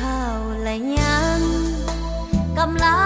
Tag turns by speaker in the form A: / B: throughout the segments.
A: ข้าวและยังกำลัง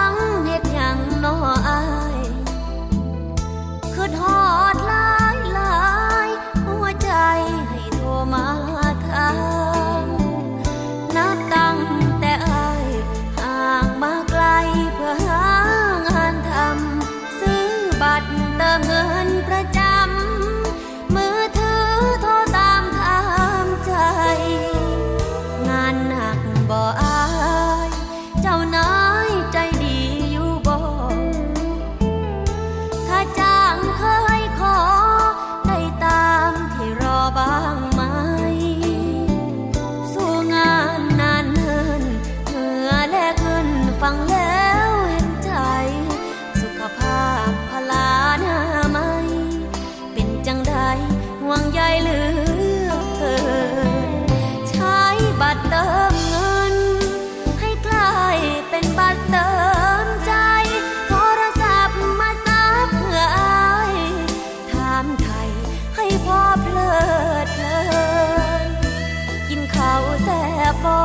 A: แสบบอ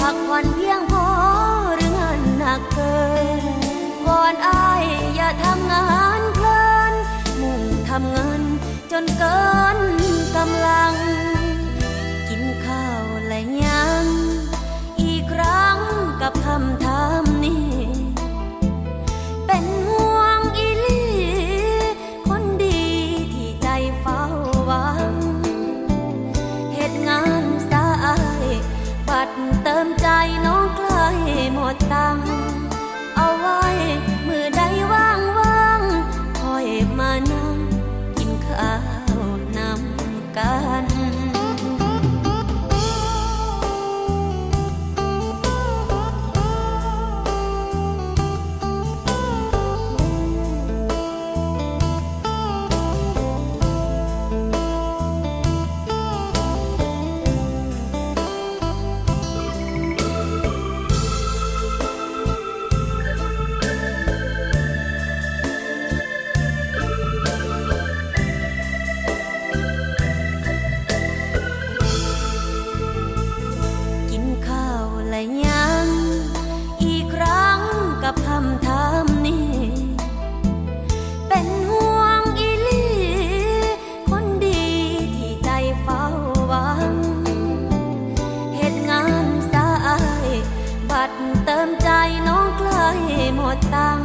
A: พักผ่อนเพียงพอหรือเงินหนักเกินก่อนอายอย่าทำงานเพลินมุ่งทำเงินจนเกิน ดเติมใจน้อง เติมใจน้องใกล้หมดตัง